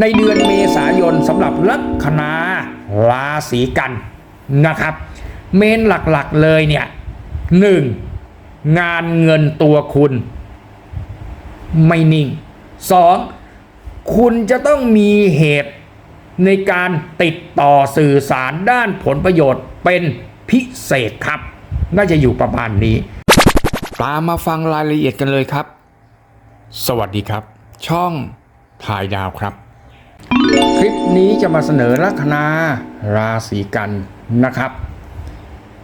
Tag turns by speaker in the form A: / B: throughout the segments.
A: ในเดือนเมษายนสำหรับลัคนาราศีกันนะครับ เมนหลักๆเลยเนี่ยหนึ่งงานเงินตัวคุณ ไม่นิ่งสองคุณจะต้องมีเหตุในการติดต่อสื่อสารด้านผลประโยชน์เป็นพิเศษครับ น่าจะอยู่ประมาณนี้ ตามมาฟังรายละเอียดกันเลยครับ สวัสดีครับ ช่องถ่ายดาวครับ คลิปนี้จะมาเสนอลัคนาราศีกันนะครับ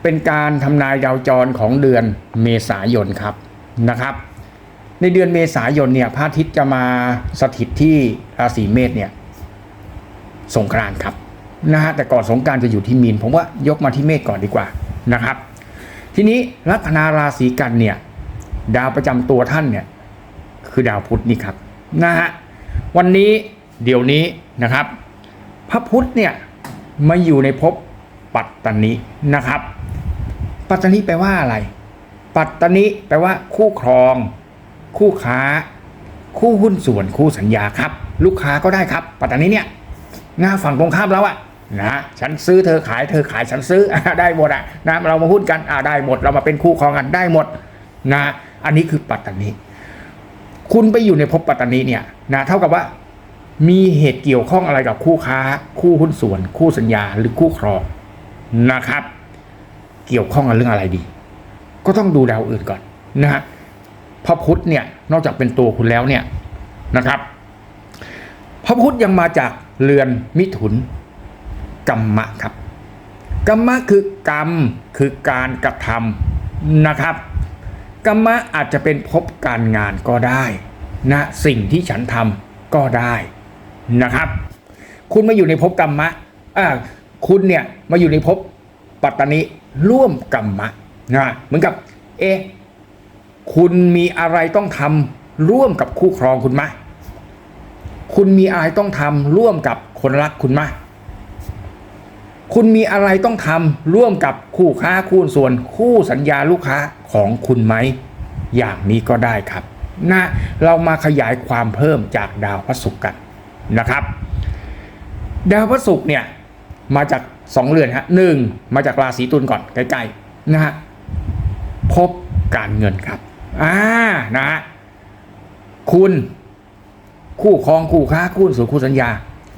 A: เป็นการทำนายดาวจรของเดือนเมษายนครับนะครับ ในเดือนเมษายนเนี่ยพระอาทิตย์จะมาสถิตที่ราศีเมษเนี่ยสงกรานครับนะฮะแต่ก่อนสงกานต์จะอยู่ที่มีน ผมว่ายกมาที่เมษก่อนดีกว่านะครับ ทีนี้ลัคนาราศีกันเนี่ยดาวประจำตัวท่านเนี่ยคือดาวพุธนี่ครับนะฮะวันนี้ เดี๋ยวนี้นะครับ พระพุทธเนี่ยมาอยู่ในภพปัตตนินะครับ ปัตตนิแปลว่าอะไร ปัตตนิแปลว่า คู่ครอง คู่ค้า คู่หุ้นส่วนคู่สัญญาครับ ลูกค้าก็ได้ครับ ปัตตนิเนี่ยงาฝั่งตรงข้ามแล้วอะนะฉันซื้อเธอขายเธอขายฉันซื้อได้หมดอะนะเรามาหุ้นกันอ่าได้หมด เรามาเป็นคู่ครองกันได้หมดนะอันนี้คือปัตตนิคุณไปอยู่ในภพปัตตนิเนี่ยนะเท่ากับว่า มีเหตุเกี่ยวข้องอะไรกับคู่ค้า คู่หุ้นส่วน คู่สัญญาหรือคู่ครองนะครับ เกี่ยวข้องกับเรื่องอะไรดี ก็ต้องดูดาวอื่นก่อนนะฮะพระพุธเนี่ยนอกจากเป็นตัวคุณแล้วเนี่ยนะครับ พระพุธยังมาจากเรือนมิถุนกรรมะครับกรรมะคือกรรมคือการกระทำนะครับกรรมะอาจจะเป็นภพการงานก็ได้นะสิ่งที่ฉันทำก็ได้ นะครับ คุณมาอยู่ในภพกรรมะอ่าคุณเนี่ยมาอยู่ในภพปัตตานิร่วมกรรมะนะเหมือนกับ เอะคุณมีอะไรต้องทำร่วมกับคู่ครองคุณไหมคุณมีอะไรต้องทำร่วมกับคนรักคุณไหมคุณมีอะไรต้องทำร่วมกับคู่ค้าคู่ส่วนคู่สัญญาลูกค้าของคุณไหม อย่างนี้ก็ได้ครับนะเรามาขยายความเพิ่มจากดาวพระศุกร์กัน นะครับ ดาวพระศุกร์เนี่ยมาจากสองเรือนฮะหนึ่งมาจากราศีตุลก่อนใกล้ๆนะฮะพบการเงินครับอ่านะฮะคุณคู่ครองคู่ค้าคู่สู่คู่สัญญา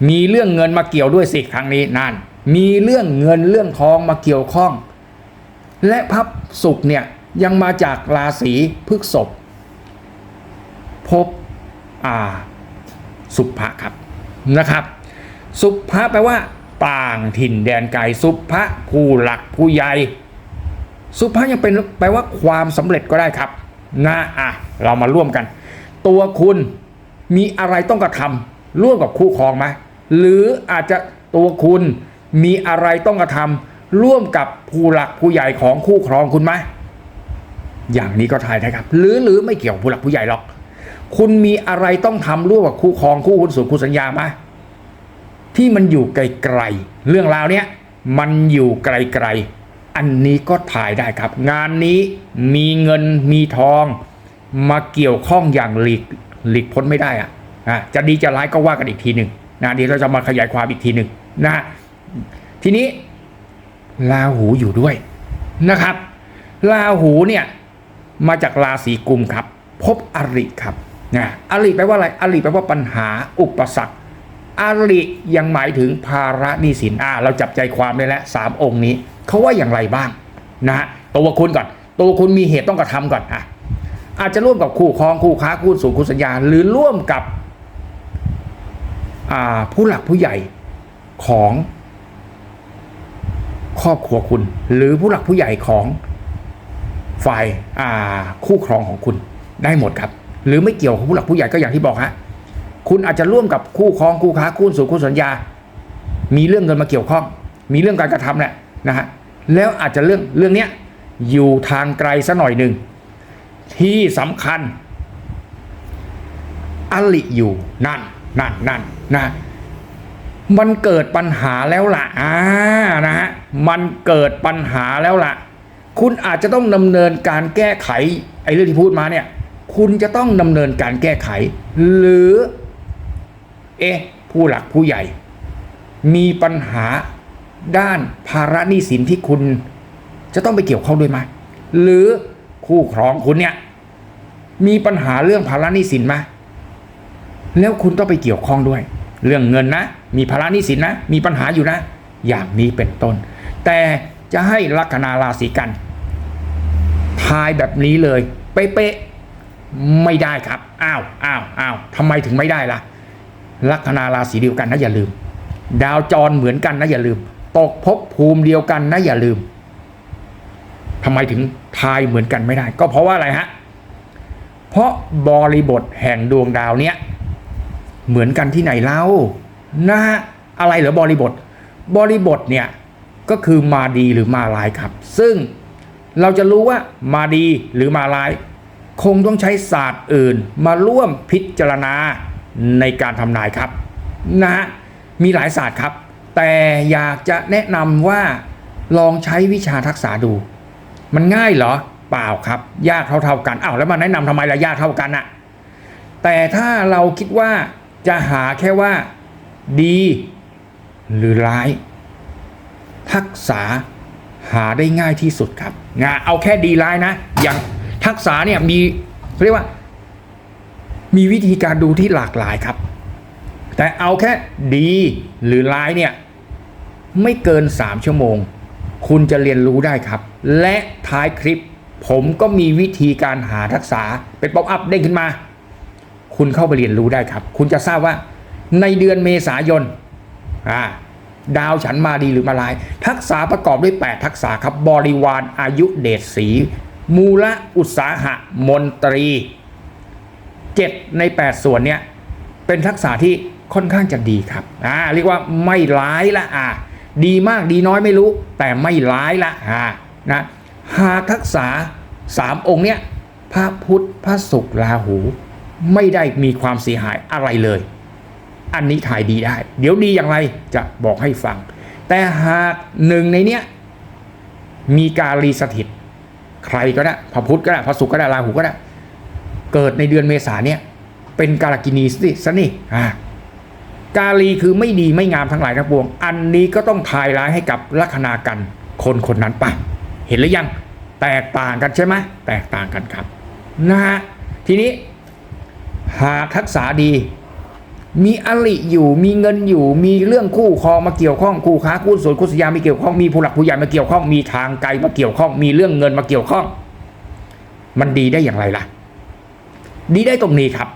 A: มีเรื่องเงินมาเกี่ยวด้วยสิครั้งนี้นั่นมีเรื่องเงินเรื่องทองมาเกี่ยวข้อง และพับศุกเนี่ยยังมาจากราศีพฤษภพบอ่า สุภะครับนะครับ สุภะแปลว่า ต่างถิ่นแดนไกลสุภะผู้หลักผู้ใหญ่สุภาพยังเป็นแปลว่าความสำเร็จก็ได้ครับนะอะเรามาร่วมกัน ตัวคุณมีอะไรต้องกระทำร่วมกับคู่ครองไหมหรืออาจจะตัวคุณมีอะไรต้องกระทำร่วมกับผู้หลักผู้ใหญ่ของคู่ครองคุณไหมอย่างนี้ก็ทายได้ครับ หรือหรือไม่เกี่ยวผู้หลักผู้ใหญ่หรอก คุณมีอะไรต้องทำร่วมกับคู่ครองคู่หุ้นส่วนคู่สัญญาไหมที่มันอยู่ไกลๆเรื่องราวเนี้ยมันอยู่ไกลๆอันนี้ก็ถ่ายได้ครับ งานนี้มีเงินมีทอง มาเกี่ยวข้องอย่างหลีกหลีกพ้นไม่ได้อะอะจะดีจะร้ายก็ว่ากันอีกทีหนึ่งนะเดี๋ยวเราจะมาขยายความอีกทีหนึ่งนะทีนี้ลาหูอยู่ด้วยนะครับลาหูเนี่ยมาจากราศีกุมครับ พบอริครับ นะอริแปลว่าอะไรอริแปลว่าปัญหาอุปสรรคอาริยังหมายถึงภาระหนี้สินอ่าเราจับใจความได้แล้วสามองค์นี้เขาว่าอย่างไรบ้างนะฮะตัวคุณก่อน ตัวคุณมีเหตุต้องกระทำก่อนอะอาจจะร่วมกับคู่ครองคู่ค้าคู่สู่คู่สัญญาหรือร่วมกับผู้หลักผู้ใหญ่ของครอบครัวคุณ หรือผู้หลักผู้ใหญ่ของฝ่ายคู่ครองของคุณได้หมดครับ หรือไม่เกี่ยวกับผู้หลักผู้ใหญ่ก็อย่างที่บอกฮะคุณอาจจะร่วมกับคู่ครองคู่ค้าคู่สู่คู่สัญญา มีเรื่องเงินมาเกี่ยวข้อง มีเรื่องการกระทำแหละนะฮะแล้วอาจจะเรื่องเรื่องเนี้ยอยู่ทางไกลซะหน่อยหนึ่งที่สำคัญอลิอยู่นั่นนั่นนั่นนะมันเกิดปัญหาแล้วล่ะอ่านะฮะมันเกิดปัญหาแล้วล่ะ คุณอาจจะต้องดำเนินการแก้ไขไอ้เรื่องที่พูดมาเนี่ย คุณจะต้องดำเนินการแก้ไข หรือ เอ๊ะ ผู้หลักผู้ใหญ่ มีปัญหาด้านภาระหนี้สินที่คุณจะต้องไปเกี่ยวข้องด้วยไหมหรือคู่ครองคุณเนี่ย มีปัญหาเรื่องภาระหนี้สินไหมแล้วคุณต้องไปเกี่ยวข้องด้วย เรื่องเงินนะ มีภาระหนี้สินนะ มีปัญหาอยู่นะ อย่างนี้เป็นต้น แต่จะให้ลัคนาราศีกัน ทายแบบนี้เลย เป๊ะ ไม่ได้ครับ อ้าวอ้าวอ้าวทำไมถึงไม่ได้ล่ะ ลัคนาราศีเดียวกันนะอย่าลืม ดาวจรเหมือนกันนะอย่าลืม ตกภพภูมิเดียวกันนะอย่าลืมทำไมถึงทายเหมือนกันไม่ได้ ก็เพราะว่าอะไรฮะ เพราะบริบทแห่งดวงดาวเนี้ยเหมือนกันที่ไหนเล่านะฮะอะไรเหรอบริบท บริบทเนี่ยก็คือมาดีหรือมาร้ายครับ ซึ่งเราจะรู้ว่ามาดีหรือมาร้าย คงต้องใช้ศาสตร์อื่นมาร่วมพิจารณาในการทำนายครับนะฮะมีหลายศาสตร์ครับ แต่อยากจะแนะนำว่าลองใช้วิชาทักษะดู มันง่ายเหรอเปล่าครับ ยากเท่าๆกันอ้าวแล้วมาแนะนำทำไมล่ะยากเท่ากันอะแต่ถ้าเราคิดว่าจะหาแค่ว่าดีหรือร้าย ทักษะหาได้ง่ายที่สุดครับงาเอาแค่ดีร้ายนะอย่าง ทักษะเนี่ยมีเขาเรียกว่า มีวิธีการดูที่หลากหลายครับ แต่เอาแค่ดีหรือร้ายเนี่ยไม่เกิน 3 ชั่วโมง คุณจะเรียนรู้ได้ครับ และท้ายคลิป ผมก็มีวิธีการหาทักษะเป็นป๊อปอัพเด้งขึ้นมา คุณเข้าไปเรียนรู้ได้ครับ คุณจะทราบว่าในเดือนเมษายนอ่าดาวฉันมาดีหรือมาลาย ทักษะประกอบด้วย 8 ทักษะครับ บริวารอายุเดชสี มูลอุตสาหะมนตรี 7 ใน 8 ส่วนเนี่ยเป็นทักษะที่ค่อนข้างจะดีครับอ่าเรียกว่าไม่ร้ายละอ่าดีมากดีน้อยไม่รู้ แต่ไม่ร้ายละอ่านะหากทักษะสามองค์เนี่ยพระพุทธพระศุกร์ราหู ไม่ได้มีความเสียหายอะไรเลย อันนี้ถ่ายดีได้ เดี๋ยวดีอย่างไรจะบอกให้ฟัง แต่หากหนึ่งในเนี้ยมีการรีสถิต ใครก็ได้พระพุทธก็ได้พระศุกร์ก็ได้ราหูก็ได้ เกิดในเดือนเมษาเนี่ยเป็นกาลกินีสิสนี่อ่ากาลีคือไม่ดีไม่งามทั้งหลายทั้งปวง อันนี้ก็ต้องทายร้ายให้กับลัคนากันคนคนนั้นไปเห็นหรือยังแตกต่างกันใช่ไหมแตกต่างกันครับนะฮะทีนี้หากทักษะดี มีอริอยู่ มีเงินอยู่ มีเรื่องคู่ครองมาเกี่ยวข้องคู่ค้าคู่ส่วนคู่สัญญามีเกี่ยวข้องมีผู้หลักผู้ใหญ่มาเกี่ยวข้องมีทางไกลมาเกี่ยวข้อง มีเรื่องเงินมาเกี่ยวข้อง มันดีได้อย่างไรล่ะ ดีได้ตรงนี้ครับ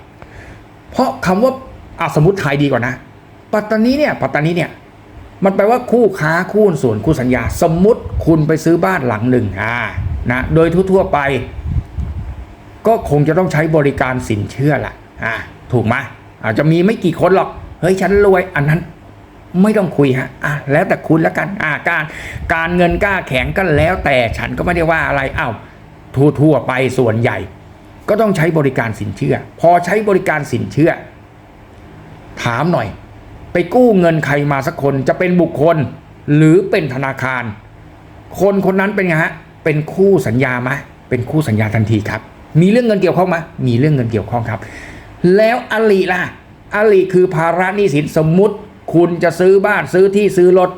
A: เพราะคำว่าอาสมมติไทยดีกว่านะ ปัตตานีเนี่ย ปัตตานีเนี่ย มันแปลว่าคู่ค้าคู่ส่วนคู่สัญญา สมมุติคุณไปซื้อบ้านหลังหนึ่งอ่านะโดยทั่วๆไป ก็คงจะต้องใช้บริการสินเชื่อแหละอ่าถูกไหม อาจจะมีไม่กี่คนหรอก เฮ้ยฉันรวยอันนั้นไม่ต้องคุยฮะอะแล้วแต่คุณแล้วกันอ่าการการเงินกล้าแข็งก็แล้วแต่ฉันก็ไม่ได้ว่าอะไรอ้าวทั่วๆไปส่วนใหญ่ ก็ต้องใช้บริการสินเชื่อ พอใช้บริการสินเชื่อ ถามหน่อย ไปกู้เงินใครมาสักคนจะเป็นบุคคลหรือเป็นธนาคาร คนคนนั้นเป็นไงฮะเป็นคู่สัญญาไหมเป็นคู่สัญญาทันทีครับ มีเรื่องเงินเกี่ยวข้องไหมมีเรื่องเงินเกี่ยวข้องครับ แล้วอลีล่ะ อลีคือภาระหนี้สินสมมุติ คุณจะซื้อบ้านซื้อที่ซื้อรถ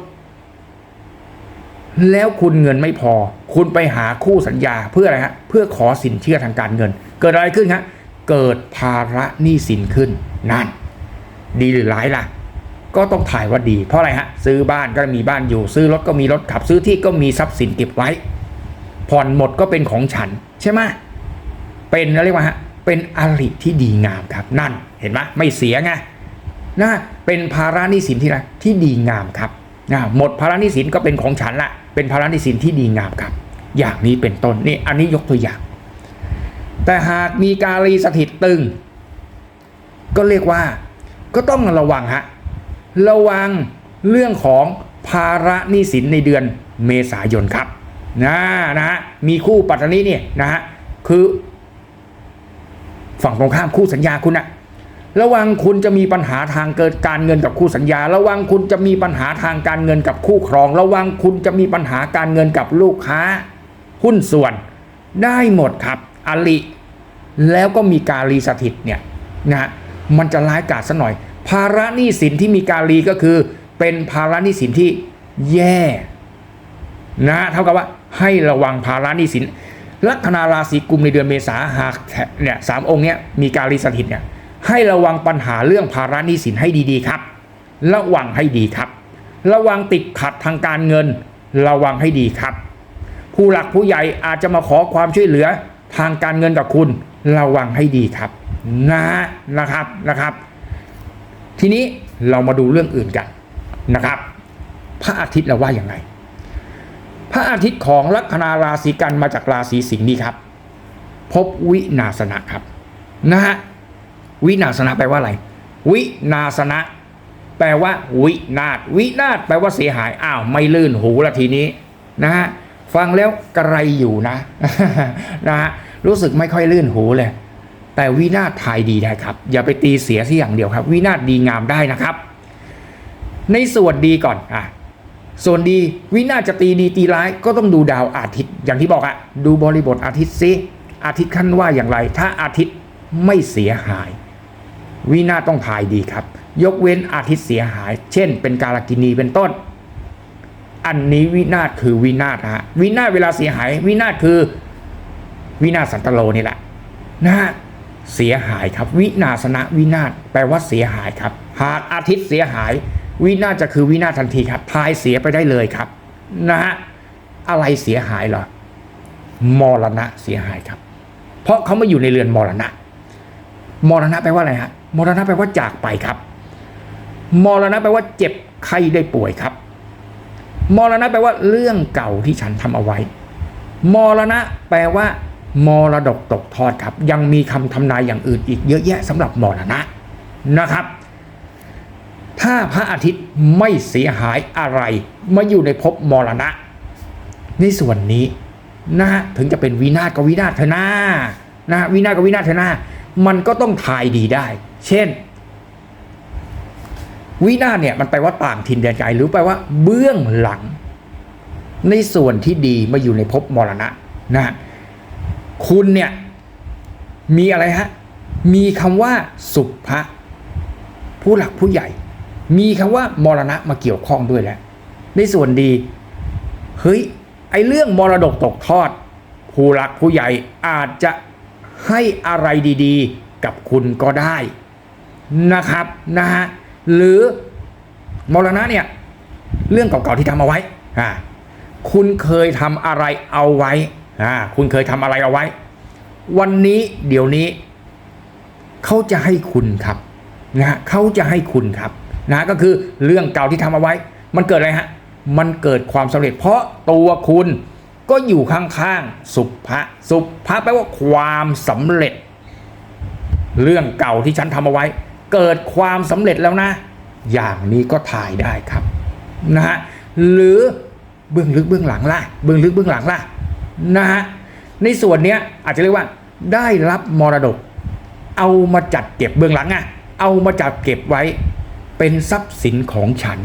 A: แล้วคุณเงินไม่พอ คุณไปหาคู่สัญญาเพื่ออะไรฮะเพื่อขอสินเชื่อทางการเงิน เกิดอะไรขึ้นฮะเกิดภาระหนี้สินขึ้นนั่น ดีหรือร้ายล่ะ ก็ต้องถ่ายว่าดี เพราะอะไรฮะซื้อบ้านก็มีบ้านอยู่ ซื้อรถก็มีรถขับ ซื้อที่ก็มีทรัพย์สินเก็บไว้ ผ่อนหมดก็เป็นของฉัน ใช่ไหมเป็นอะไรยกว่าฮะ เป็นอริที่ดีงามครับ นั่นเห็นไหมไม่เสียไงนะเป็นภาระนิสินที่ไรที่ดีงามครับนะหมดภาระนิสินก็เป็นของฉันละเป็นภาระนิสินที่ดีงามครับ อย่างนี้เป็นต้นนี่อันนี้ยกตัวอย่าง แต่หากมีการีสถิตตึง ก็เรียกว่าก็ต้องระวังฮะระวังเรื่องของภาระนิสินในเดือนเมษายนครับนะนะฮะมีคู่ปัตตานีเนี่ยนะฮะคือ ฝั่งตรงข้ามคู่สัญญาคุณอะระวังคุณจะมีปัญหาทางเกิดการเงินกับคู่สัญญา ระวังคุณจะมีปัญหาทางการเงินกับคู่ครอง ระวังคุณจะมีปัญหาการเงินกับลูกค้า หุ้นส่วน ได้หมดครับอลิแล้วก็มีการรีสถิตเนี่ยนะมันจะร้ายกาจซะหน่อย ภาระหนี้สินที่มีการลีก็คือ เป็นภาระหนี้สินที่แย่นะเท่ากับว่าให้ระวังภาระหนี้สิน ลัคนาราศีกุมในเดือนเมษาหากเนี่ยสามองค์เนี้ยมีการลีสถิตเนี่ยให้ระวังปัญหาเรื่องภาระหนี้สินให้ดีๆครับ ระวังให้ดีครับ ระวังติดขัดทางการเงิน ระวังให้ดีครับ ผู้หลักผู้ใหญ่อาจจะมาขอความช่วยเหลือทางการเงินกับคุณ ระวังให้ดีครับนะนะครับนะครับ ทีนี้เรามาดูเรื่องอื่นกันนะครับ พระอาทิตย์เราว่าอย่างไง พระอาทิตย์ของลัคนาราศีกันมาจากราศีสิงห์นี่ครับ พบวินาสนะครับนะฮะวินาสนะแปลว่าอะไร วินาสนะ แปลว่า วินาศวินาศแปลว่าเสียหายอ้าวไม่ลื่นหูละทีนี้นะฮะฟังแล้วกระไรอยู่นะนะฮะรู้สึกไม่ค่อยลื่นหูเลยแต่วินาศทายดีได้ครับ อย่าไปตีเสียที่อย่างเดียวครับ วินาศดีงามได้นะครับ ในส่วนดีก่อนอะ ส่วนดีวินาจะตีดีตีร้ายก็ต้องดูดาวอาทิตย์ อย่างที่บอกอะดูบริบทอาทิตย์ซิอาทิตย์ขั้นว่าอย่างไร ถ้าอาทิตย์ไม่เสียหาย วินาต้องทายดีครับ ยกเว้นอาทิตย์เสียหาย เช่น เป็นกาลกินีเป็นต้น อันนี้วินาศคือวินาศฮะวินาศเวลาเสียหาย วินาศคือวินาศสันตโลนี่แหละนะฮะเสียหายครับ วินาศนะวินาศแปลว่าเสียหายครับ หากอาทิตย์เสียหาย วินาศจะคือวินาศทันทีครับทายเสียไปได้เลยครับนะฮะอะไรเสียหายเหรอมรณะเสียหายครับ เพราะเขาไมาอยู่ในเรือนมรณะ มรณะแปลว่าอะไรฮะมรณะแปลว่าจากไปครับ มรณะแปลว่าเจ็บไข้ได้ป่วยครับ มรณะแปลว่าเรื่องเก่าที่ฉันทำเอาไว้ มรณะแปลว่ามรดกตกทอดครับ ยังมีคำทำนายอย่างอื่นอีกเยอะแยะสำหรับมรณะนะครับ ถ้าพระอาทิตย์ไม่เสียหายอะไร มาอยู่ในภพมรณะ ในส่วนนี้นะฮะถึงจะเป็นวินาศก็วินาศเถอะนะนะวินาศก็วินาศเถอะนะมันก็ต้องทายดีได้ เช่น วินาศเนี่ยมันแปลว่าต่างถิ่นแดนไกลหรือแปลว่าเบื้องหลัง ในส่วนที่ดีมาอยู่ในภพมรณะนะคุณเนี่ยมีอะไรฮะมีคำว่าสุภะผู้หลักผู้ใหญ่ มีคำว่ามรณะมาเกี่ยวข้องด้วยแหละในส่วนดี เฮ้ย ไอเรื่องมรดกตกทอด ผู้หลักผู้ใหญ่อาจจะให้อะไรดีๆ กับคุณก็ได้นะครับนะฮะหรือมรณะเนี่ยเรื่องเก่าๆที่ทำเอาไว้อ่าคุณเคยทำอะไรเอาไว้อ่าคุณเคยทำอะไรเอาไว้ วันนี้เดี๋ยวนี้ เขาจะให้คุณครับนะฮะเขาจะให้คุณครับ นะก็คือเรื่องเก่าที่ทำเอาไว้ มันเกิดอะไรฮะมันเกิดความสำเร็จ เพราะตัวคุณก็อยู่ข้างๆ สุภะสุภะแปลว่าความสำเร็จ เรื่องเก่าที่ฉันทำเอาไว้ เกิดความสำเร็จแล้วนะ อย่างนี้ก็ถ่ายได้ครับนะฮะหรือเบื้องลึกเบื้องหลังล่ะเบื้องลึกเบื้องหลังล่ะนะฮะในส่วนเนี้ยอาจจะเรียกว่า ได้รับมรดก เอามาจัดเก็บเบื้องหลังอะเอามาจัดเก็บไว้ เป็นทรัพย์สินของฉัน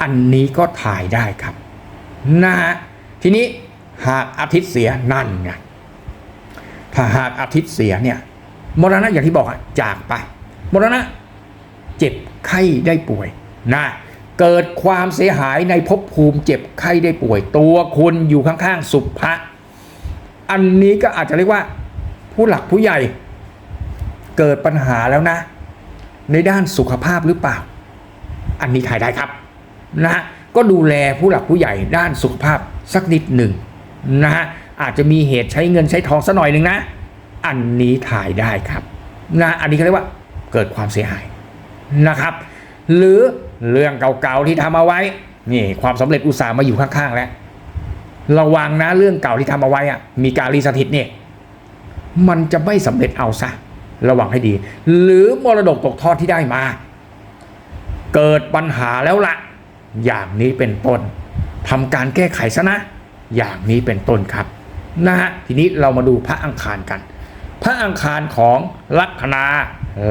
A: อันนี้ก็ถ่ายได้ครับนะฮะทีนี้หากอาทิตย์เสียนั่นไงถ้าหากอาทิตย์เสียเนี่ยมรณะอย่างที่บอกอะจากไปมรณะเจ็บไข้ได้ป่วยนะเกิดความเสียหายในภพภูมิเจ็บไข้ได้ป่วย ตัวคุณอยู่ข้างๆสุภะอันนี้ก็อาจจะเรียกว่าผู้หลักผู้ใหญ่เกิดปัญหาแล้วนะ ในด้านสุขภาพหรือเปล่า อันนี้ถ่ายได้ครับนะฮะก็ดูแลผู้หลักผู้ใหญ่ด้านสุขภาพสักนิดหนึ่งนะฮะอาจจะมีเหตุใช้เงินใช้ทองสักหน่อยหนึ่งนะ อันนี้ถ่ายได้ครับนะอันนี้เขาเรียกว่าเกิดความเสียหายนะครับ หรือเรื่องเก่าๆที่ทำเอาไว้นี่ความสำเร็จอุตสาห์มาอยู่ข้างๆแล้วระวังนะเรื่องเก่าที่ทำเอาไว้อะมีการรีสถิตเนี่ยมันจะไม่สำเร็จเอาซะระวังให้ดี หรือมรดกตกทอดที่ได้มา เกิดปัญหาแล้วละอย่างนี้เป็นต้นทำการแก้ไขซะนะ อย่างนี้เป็นต้นครับนะฮะทีนี้เรามาดูพระอังคารกัน พระอังคารของลัคนา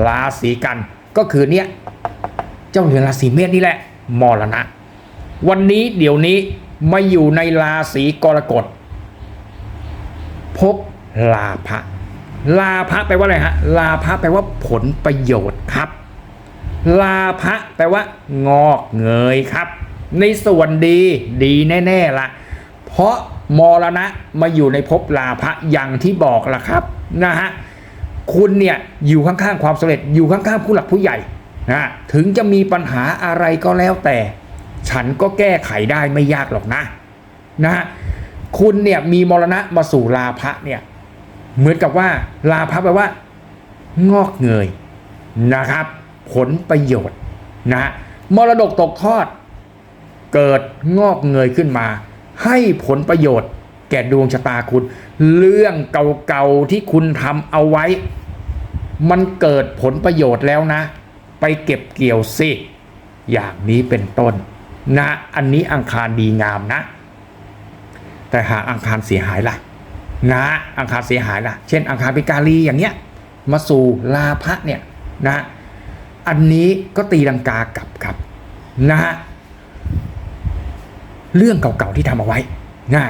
A: ราศีกัน ก็คือเนี่ยเจ้าเรือนราศีเมษนี่แหละมรณะ วันนี้เดี๋ยวนี้มาอยู่ในราศีกรกฎพบลาภะลาภะแปลว่าอะไรฮะลาภะแปลว่าผลประโยชน์ครับ ลาภะแปลว่างอกเงยครับ ในส่วนดีดีแน่ๆละเพราะมรณะมาอยู่ในภพลาภะอย่างที่บอกละครับนะฮะคุณเนี่ยอยู่ข้างๆความสำเร็จอยู่ข้างๆผู้หลักผู้ใหญ่นะถึงจะมีปัญหาอะไรก็แล้วแต่ ฉันก็แก้ไขได้ไม่ยากหรอกนะนะฮะคุณเนี่ยมีมรณะมาสู่ลาภะเนี่ยเหมือนกับว่าลาภะแปลว่า งอกเงยนะครับ ผลประโยชน์นะมรดกตกทอด เกิดงอกเงยขึ้นมา ให้ผลประโยชน์แก่ดวงชะตาคุณ เรื่องเก่าๆที่คุณทำเอาไว้ มันเกิดผลประโยชน์แล้วนะ ไปเก็บเกี่ยวสิ อย่างนี้เป็นต้น นะ อันนี้อังคารดีงามนะ แต่หากอังคารเสียหายล่ะ นะอังคารเสียหายล่ะ เช่น อังคารป็นกาลีอย่างเงี้ยมาสู่ลาภะเนี่ยนะ อันนี้ก็ตีลังกากลับครับนะฮะเรื่องเก่าๆที่ทำเอาไว้นะ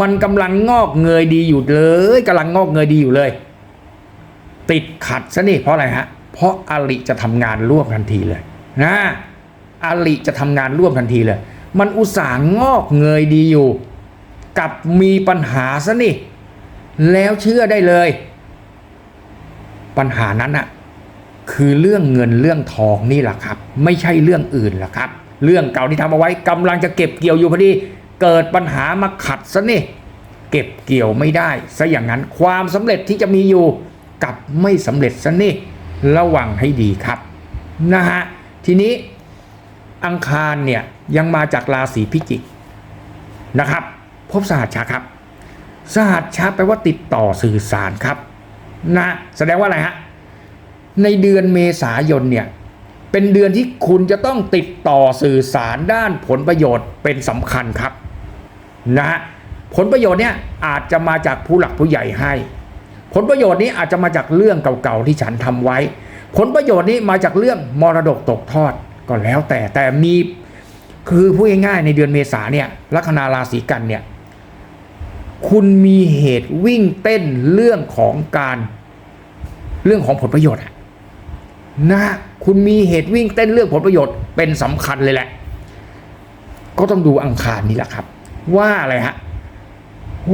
A: มันกำลังงอกเงยดีอยู่เลยกำลังงอกเงยดีอยู่เลย ติดขัดซะนี่เพราะอะไรฮะเพราะอลิจะทำงานร่วมทันทีเลยนะอลิจะทำงานร่วมทันทีเลย มันอุตส่าห์งอกเงยดีอยู่ กับมีปัญหาซะนี่แล้วเชื่อได้เลย ปัญหานั้นอะ คือเรื่องเงินเรื่องทองนี่แหละครับ ไม่ใช่เรื่องอื่นหรอกครับ เรื่องเก่าที่ทำเอาไว้กำลังจะเก็บเกี่ยวอยู่พอดี เกิดปัญหามาขัดซะนี่เก็บเกี่ยวไม่ได้ซะอย่างนั้นความสำเร็จที่จะมีอยู่กับไม่สำเร็จซะนี่ระวังให้ดีครับนะฮะทีนี้อังคารเนี่ยยังมาจากราศีพิจิกนะครับ พบสหัสชาครับ สหัสชาแปลว่าติดต่อสื่อสารครับนะแสดงว่าอะไรฮะ ในเดือนเมษายนเนี่ยเป็นเดือนที่คุณจะต้องติดต่อสื่อสารด้านผลประโยชน์เป็นสำคัญครับนะฮะผลประโยชน์เนี่ยอาจจะมาจากผู้หลักผู้ใหญ่ให้ ผลประโยชน์นี้อาจจะมาจากเรื่องเก่าๆที่ฉันทำไว้ ผลประโยชน์นี้มาจากเรื่องมรดกตกทอดก็แล้วแต่แต่มีคือพูดง่ายๆในเดือนเมษาเนี่ยลัคนาราศีกันเนี่ยคุณมีเหตุวิ่งเต้นเรื่องของการเรื่องของผลประโยชน์ นะคุณมีเหตุวิ่งเต้นเรื่องผลประโยชน์เป็นสำคัญเลยแหละ ก็ต้องดูอังคารนี้แหละครับ ว่าอะไรฮะ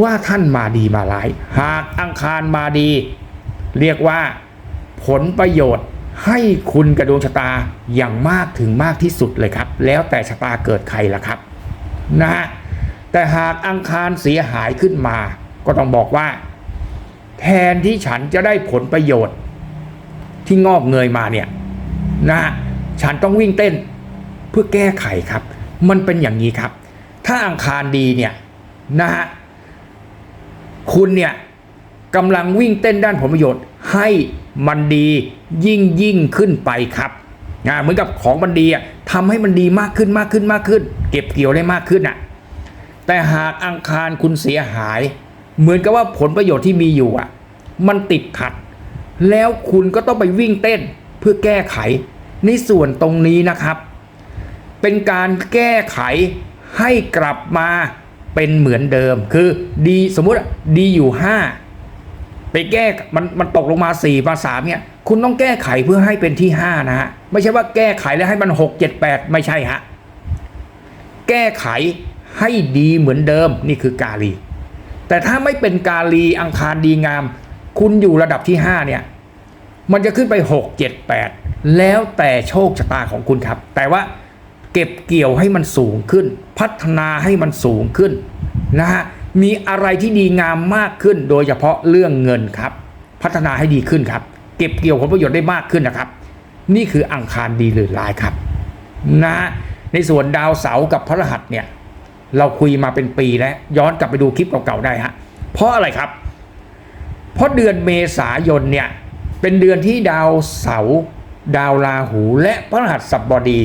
A: ว่าท่านมาดีมาร้าย หากอังคารมาดี เรียกว่าผลประโยชน์ให้คุณกระดวงชะตาอย่างมากถึงมากที่สุดเลยครับ แล้วแต่ชะตาเกิดใครล่ะครับนะฮะแต่หากอังคารเสียหายขึ้นมา ก็ต้องบอกว่า แทนที่ฉันจะได้ผลประโยชน์ ที่งอกเงยมาเนี่ยนะฮะฉันต้องวิ่งเต้นเพื่อแก้ไขครับ มันเป็นอย่างนี้ครับ ถ้าอังคารดีเนี่ยนะฮะคุณเนี่ยกำลังวิ่งเต้นด้านผลประโยชน์ ให้มันดียิ่งยิ่งขึ้นไปครับนะเหมือนกับของมันดีอะทำให้มันดีมากขึ้นมากขึ้นมากขึ้น เก็บเกี่ยวได้มากขึ้นอะแต่หากอังคารคุณเสียหาย เหมือนกับว่าผลประโยชน์ที่มีอยู่อะ มันติดขัด แล้วคุณก็ต้องไปวิ่งเต้นเพื่อแก้ไข ในส่วนตรงนี้นะครับ เป็นการแก้ไขให้กลับมาเป็นเหมือนเดิม คือดีสมมุติดีอยู่ 5 ไปแก้มันมันตกลงมา4มา3เนี่ยคุณต้องแก้ไขเพื่อให้เป็นที่ 5 นะฮะ ไม่ใช่ว่าแก้ไขแล้วให้มัน 6 7 8 ไม่ใช่ฮะ แก้ไขให้ดีเหมือนเดิมนี่คือกาลี แต่ถ้าไม่เป็นกาลีอังคารดีงาม คุณอยู่ระดับที่ 5 เนี่ย มันจะขึ้นไป 6 7 8 แล้วแต่โชคชะตาของคุณครับ แต่ว่าเก็บเกี่ยวให้มันสูงขึ้น พัฒนาให้มันสูงขึ้นนะฮะมีอะไรที่ดีงามมากขึ้น โดยเฉพาะเรื่องเงินครับ พัฒนาให้ดีขึ้นครับ เก็บเกี่ยวผลประโยชน์ได้มากขึ้นนะครับ นี่คืออังคารดีหรือร้ายครับนะฮะในส่วนดาวเสาร์กับพระรหัสเนี่ยเราคุยมาเป็นปีแล้วย้อนกลับไปดูคลิปเก่าๆได้ฮะเพราะอะไรครับ เพราะเดือนเมษายนเนี่ยเป็นเดือนที่ดาวเสาร์ดาวราหูและพระรหัสบดี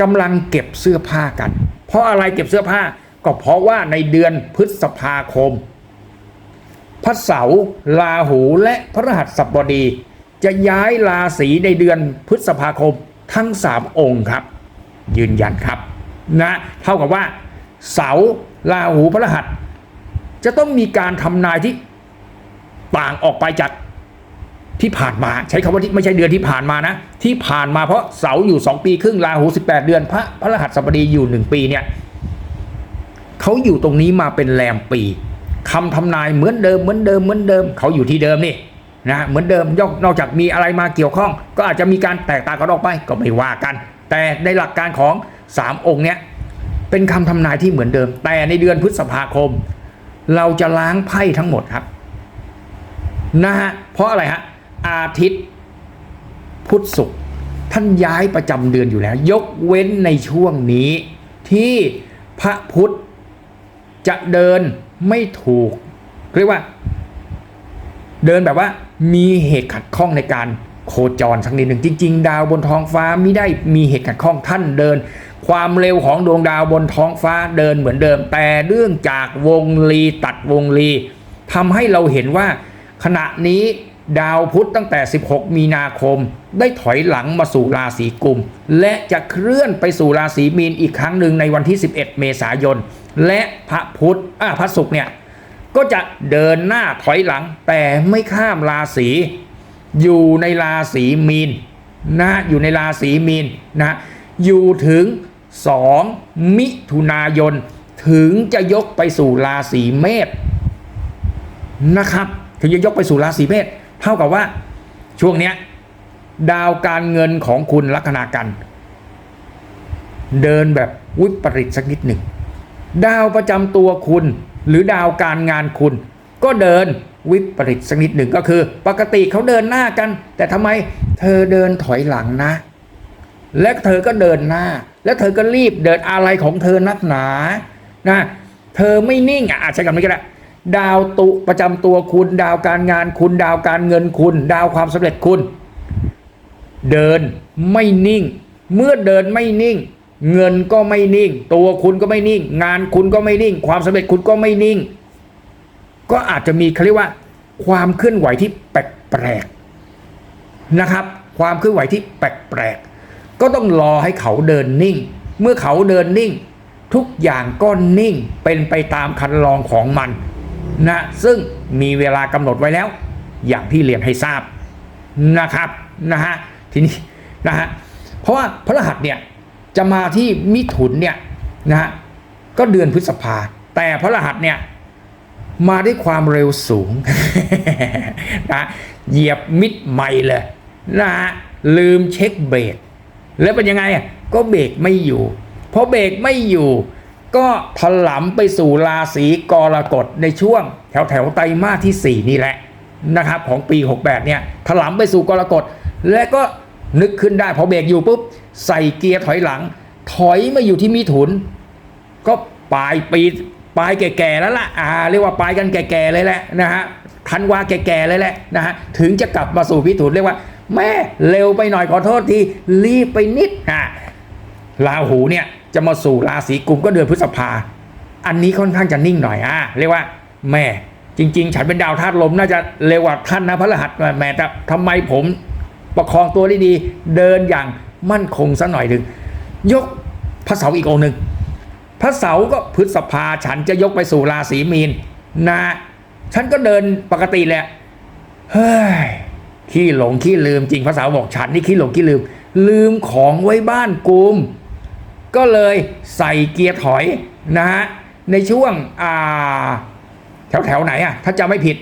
A: กำลังเก็บเสื้อผ้ากัน เพราะอะไรเก็บเสื้อผ้าก็เพราะว่าในเดือนพฤษภาคม พระเสาร์ราหูและพระรหัสบดี จะย้ายราศีในเดือนพฤษภาคมทั้งสามองค์ครับ ยืนยันครับนะเท่ากับว่า เสาร์ราหูพระรหัส จะต้องมีการทำนายที่ ต่างออกไปจากที่ผ่านมา ใช้คำว่าที่ไม่ใช่เดือนที่ผ่านมานะ ที่ผ่านมาเพราะเสาอยู่ 2 ปีครึ่งราหู 18 เดือน พระพระรหัสบดีอยู่ 1 ปีเนี่ยเขาอยู่ตรงนี้มาเป็นแรมปีคำทำนายเหมือนเดิมเหมือนเดิมเหมือนเดิมเขาอยู่ที่เดิมนี่นะเหมือนเดิมยกนอกจากมีอะไรมาเกี่ยวข้อง ก็อาจจะมีการแตกต่างกันออกไปก็ไม่ว่ากัน แต่ในหลักการของ 3 องค์เนี้ยเป็นคำทำนายที่เหมือนเดิม แต่ในเดือนพฤษภาคม เราจะล้างไพ่ทั้งหมดครับ นะฮะเพราะอะไรฮะอาทิตย์พุธศุกร์ท่านย้ายประจำเดือนอยู่แล้ว ยกเว้นในช่วงนี้ ที่พระพุธจะเดินไม่ถูก เรียกว่า เดินแบบว่ามีเหตุขัดข้องในการโคจรสักนิดหนึ่งจริง ๆ ดาวบนท้องฟ้าไม่ได้มีเหตุขัดข้องท่านเดิน ความเร็วของดวงดาวบนท้องฟ้าเดินเหมือนเดิม แต่เรื่องจากวงลีตัดวงลีทำให้เราเห็นว่า ขณะนี้ดาวพุธตั้งแต่ 16 มีนาคม ได้ถอยหลังมาสู่ราศีกุม และจะเคลื่อนไปสู่ราศีมีนอีกครั้งหนึ่งในวันที่ 11 เมษายน และพระพุธอ่าพระศุกร์เนี่ย ก็จะเดินหน้าถอยหลังแต่ไม่ข้ามราศี อยู่ในราศีมีนนะอยู่ในราศีมีนนะอยู่ถึง 2 มิถุนายน ถึงจะยกไปสู่ราศีเมษนะครับ ถึงจะยกไปสู่ราศีเมษเท่ากับว่าช่วงเนี้ยดาวการเงินของคุณลัคนากันเดินแบบวิปริตสักนิดหนึ่ง ดาวประจำตัวคุณ หรือดาวการงานคุณ ก็เดินวิปริตสักนิดหนึ่งก็คือ ปกติเขาเดินหน้ากัน แต่ทำไมเธอเดินถอยหลังนะ และเธอก็เดินหน้า แล้วเธอก็รีบเดินอะไรของเธอนักหนานะเธอไม่นิ่งอะใช้คำนี้ก็ได้ ดาวตุประจำตัวคุณ ดาวการงานคุณ ดาวการเงินคุณ ดาวความสำเร็จคุณ เดินไม่นิ่ง เมื่อเดินไม่นิ่ง เงินก็ไม่นิ่ง ตัวคุณก็ไม่นิ่ง งานคุณก็ไม่นิ่ง ความสำเร็จคุณก็ไม่นิ่ง ก็อาจจะมีเขาเรียกว่า ความเคลื่อนไหวที่แปลกๆนะครับ ความเคลื่อนไหวที่แปลกๆก็ต้องรอให้เขาเดินนิ่ง เมื่อเขาเดินนิ่ง ทุกอย่างก็นิ่งเป็นไปตามคันลองของมัน นะซึ่งมีเวลากำหนดไว้แล้ว อย่างที่เรียนให้ทราบนะครับนะฮะทีนี้นะฮะเพราะว่าพระรหัสเนี่ยจะมาที่มิถุนเนี่ยนะฮะก็เดือนพฤษภา แต่พระรหัสเนี่ยมาด้วยความเร็วสูงนะเหยียบมิดใหม่เลยนะฮะลืมเช็คเบรกแล้วเป็นยังไงอะก็เบรกไม่อยู่พอเบรกไม่อยู่ ก็ถลำไปสู่ราศีกรกฎในช่วง แถวแถวไตรมาสที่ 4 นี่แหละนะครับของปี 68 เนี่ยถลำไปสู่กรกฎและก็นึกขึ้นได้พอเบรกอยู่ปุ๊บใส่เกียร์ถอยหลัง ถอยมาอยู่ที่มิถุน ก็ปลายปีปลายแก่ๆแล้วล่ะอ่าเรียกว่าปลายกันแก่ๆเลยแหละนะฮะทันวาแก่ๆเลยแหละนะฮะถึงจะกลับมาสู่พิถุนเรียกว่า แม่เร็วไปหน่อยขอโทษทีรีบไปนิดอะราหูเนี่ย จะมาสู่ราศีกุมก็เดือนพฤษภา อันนี้ค่อนข้างจะนิ่งหน่อยอะเรียกว่าแม่จริง ๆ ฉันเป็นดาวธาตุลมน่าจะเร็วกว่าท่านนะพระรหัสแม่แต่ทำไมผมประคองตัวได้ดี เดินอย่างมั่นคงสัหน่อยหนึ่งยกพระเสาอีกองหนึ่งพระเสาก็พฤษภาฉันจะยกไปสู่ราศีมีนนะฉันก็เดินปกติแหละเฮ้ยขี้หลงขี้ลืมจริงภาษาบอกฉันนี่ขี้หลงขี้ลืม ลืมของไว้บ้านกุม ก็เลยใส่เกียร์ถอยนะฮะในช่วงอ่าแถวแถวไหนอะถ้าจำไม่ผิด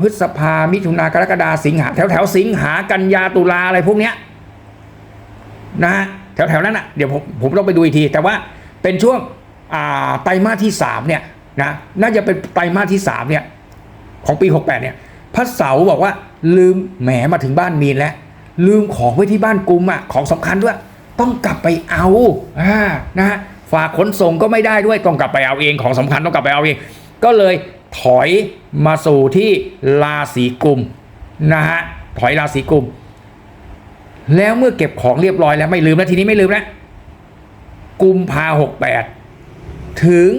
A: พฤษภามิถุนากรกฎาสิงหาแถวแถวสิงหากันยาตุลาอะไรพวกเนี้ยนะฮะแถวแถวนั้นอะเดี๋ยวผมผมต้องไปดูอีกที แต่ว่าเป็นช่วงอ่าไตรมาสที่สามเนี่ยนะน่าจะเป็นไตรมาสที่สามเนี่ยของปี 68เนี่ยพระเสาร์บอกว่าลืมแหมมาถึงบ้านมีนแล้วลืมของไว้ที่บ้านกุมอะของสำคัญด้วย ต้องกลับไปเอาอ่านะฮะฝากขนส่งก็ไม่ได้ด้วยต้องกลับไปเอาเองของสำคัญต้องกลับไปเอาเอง ก็เลยถอยมาสู่ที่ราศีกุมนะฮะถอยราศีกุม แล้วเมื่อเก็บของเรียบร้อยแล้วไม่ลืมแล้วทีนี้ไม่ลืมแล้วกุมภาหกแปดถึง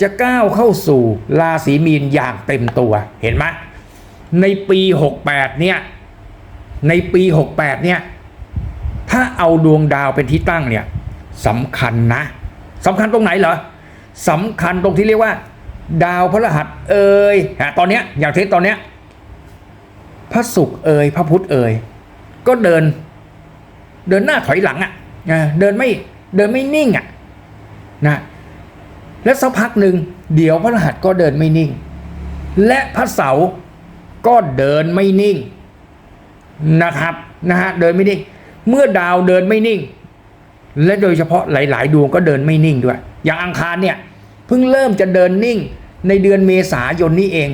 A: จะก้าวเข้าสู่ราศีมีนอย่างเต็มตัวเห็นไหมในปี 68 เนี่ย ในปี 68 เนี่ย ถ้าเอาดวงดาวเป็นที่ตั้งเนี่ยสำคัญนะสำคัญตรงไหนเหรอสำคัญตรงที่เรียกว่า ดาวพฤหัสเอ่ยฮะตอนเนี้ยอย่างเช่นตอนเนี้ยพระศุกร์เอ่ยพระพุธเอ่ยก็เดิน เดินหน้าถอยหลังอะ่ะเดินไม่เดินไม่นิ่งอะ่ะนะแล้วสักพักหนึ่งเดี๋ยวพระรหัสก็เดินไม่นิ่ง และพระเสาร์ก็เดินไม่นิ่งนะครับนะฮะเดินไม่นิ่ง เมื่อดาวเดินไม่นิ่ง และโดยเฉพาะหลาย ๆ ดวงก็เดินไม่นิ่งด้วย อย่างอังคารเนี่ยเพิ่งเริ่มจะเดินนิ่งในเดือนเมษายนนี้เอง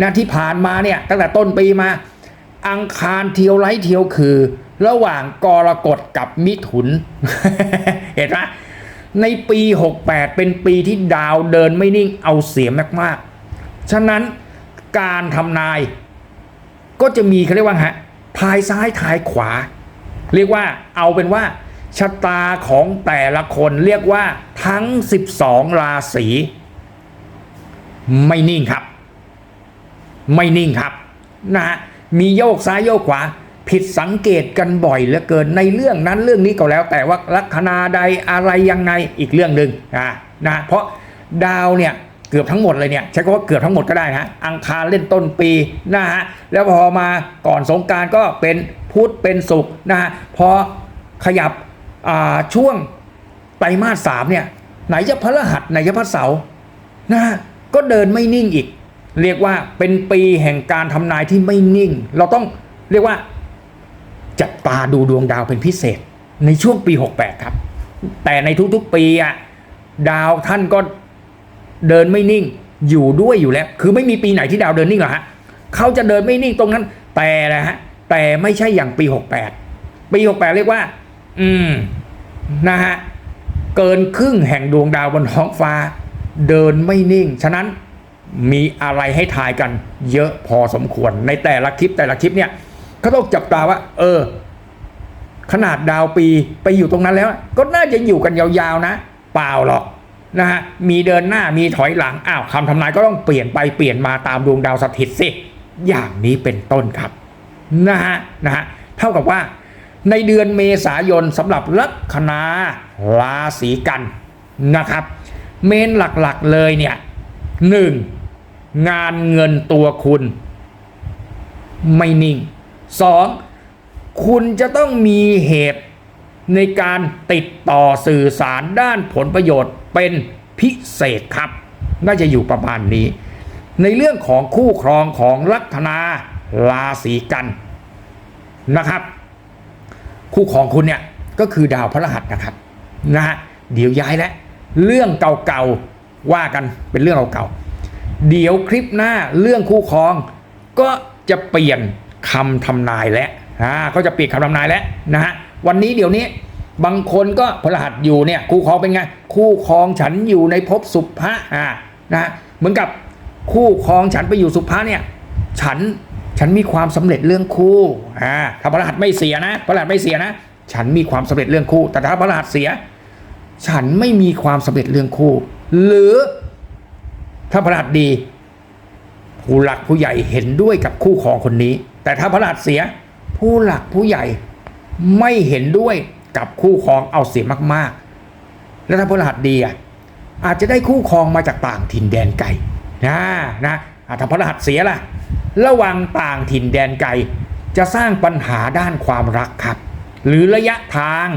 A: นะที่ผ่านมาเนี่ยตั้งแต่ต้นปีมา อังคารเที่ยวไร้เที่ยวคือ ระหว่างกรกฎกับมิถุน เห็นไหมในปี 68 เป็นปีที่ดาวเดินไม่นิ่งเอาเสียมากๆ ฉะนั้นการทำนาย ก็จะมีเขาเรียกว่าฮะทายซ้ายทายขวา เรียกว่าเอาเป็นว่าชะตาของแต่ละคนเรียกว่าทั้ง 12 ราศีไม่นิ่งครับ ไม่นิ่งครับนะฮะมีโยกซ้ายโยกขวา ผิดสังเกตกันบ่อยเหลือเกินในเรื่องนั้นเรื่องนี้ก็แล้ว แต่ว่าลัคนาใดอะไรยังไงอีกเรื่องหนึ่งอ่านะเพราะดาวเนี่ย เกือบทั้งหมดเลยเนี่ยใช้คำว่าเกือบทั้งหมดก็ได้นะอังคารเล่นต้นปีนะฮะแล้วพอมาก่อนสงการก็เป็นพุธเป็นศุกร์นะฮะพอขยับช่วงไตรมาสสามเนี่ยไหนจะพระรหัสไหนจะพระเสาร์นะฮะก็เดินไม่นิ่งอีก เรียกว่าเป็นปีแห่งการทำนายที่ไม่นิ่ง เราต้องเรียกว่า จับตาดูดวงดาวเป็นพิเศษในช่วงปี 68 ครับ แต่ในทุกๆปีอะดาวท่านก็ เดินไม่นิ่งอยู่ด้วยอยู่แล้ว คือไม่มีปีไหนที่ดาวเดินนิ่งหรอกฮะเขาจะเดินไม่นิ่งตรงนั้น แต่นะฮะแต่ไม่ใช่อย่างปี 68 ปี 68 เรียกว่า อืมนะฮะเกินครึ่งแห่งดวงดาวบนท้องฟ้า เดินไม่นิ่ง ฉะนั้นมีอะไรให้ทายกัน เยอะพอสมควรในแต่ละคลิปแต่ละคลิปเนี่ยเขาต้องจับตาว่า เออ ขนาดดาวปีไปอยู่ตรงนั้นแล้ว ก็น่าจะอยู่กันยาวๆนะ เปล่าหรอก นะฮะมีเดินหน้ามีถอยหลังอ้าวคำทำนายก็ต้องเปลี่ยนไปเปลี่ยนมาตามดวงดาวสถิตสิอย่างนี้เป็นต้นครับนะฮะนะฮะเท่ากับว่า ในเดือนเมษายนสำหรับลัคนาราศีกันนะครับ เมนหลักๆเลยเนี่ยหนึ่งงานเงินตัวคุณ ไม่นิ่งสองคุณจะต้องมีเหตุในการติดต่อสื่อสารด้านผลประโยชน์ เป็นพิเศษครับ น่าจะอยู่ประมาณนี้ ในเรื่องของคู่ครองของลัคนาราศีกันนะครับ คู่ของคุณเนี่ยก็คือดาวพระรหัสนะครับนะฮะเดี๋ยวย้ายแล้วเรื่องเก่าๆว่ากันเป็นเรื่องเก่าๆเดี๋ยวคลิปหน้าเรื่องคู่ครอง ก็จะเปลี่ยนคำทำนายแล้วอ่าก็จะเปลี่ยนคำทำนายแล้วนะฮะวันนี้เดี๋ยวนี้ บางคนก็พรหัสอยู่เนี่ยคู่ครองเป็นไง คู่ครองฉันอยู่ในภพสุภะอ่านะเหมือนกับคู่ครองฉันไปอยู่สุภะเนี่ยฉันฉันมีความสำเร็จเรื่องคู่อ่าถ้าพระรหัสไม่เสียนะพระรหัสไม่เสียนะ ฉันมีความสำเร็จเรื่องคู่ แต่ถ้าพระรหัสเสีย ฉันไม่มีความสำเร็จเรื่องคู่ หรือถ้าพระรหัสดี ผู้หลักผู้ใหญ่เห็นด้วยกับคู่ครองคนนี้ แต่ถ้าพระรหัสเสีย ผู้หลักผู้ใหญ่ไม่เห็นด้วย กับคู่ครองเอาเสียมากๆ แล้วถ้าพระหัสดีอะอาจจะได้คู่ครองมาจากต่างถิ่นแดนไกลนะนะถ้าพระหัสเสียล่ะ ระหวังต่างถิ่นแดนไกลจะสร้างปัญหาด้านความรักครับ หรือระยะทาง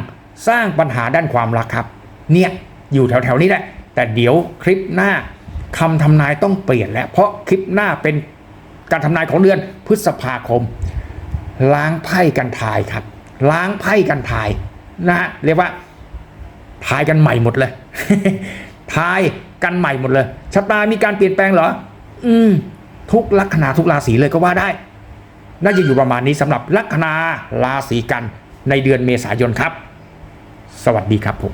A: สร้างปัญหาด้านความรักครับ เนี่ยอยู่แถวๆนี้แหละ แต่เดี๋ยวคลิปหน้าคำทำนายต้องเปลี่ยนแล้ว เพราะคลิปหน้าเป็นการทำนายของเดือนพฤษภาคม ล้างไพ่กันทายครับ ล้างไพ่กันทาย นะฮะเรียกว่าทายกันใหม่หมดเลยทายกันใหม่หมดเลยชะตามีการเปลี่ยนแปลงเหรอ อืม ทุกลัคนาทุกราศีเลยก็ว่าได้ น่าจะอยู่ประมาณนี้สำหรับลัคนาราศีกันในเดือนเมษายนครับ สวัสดีครับผม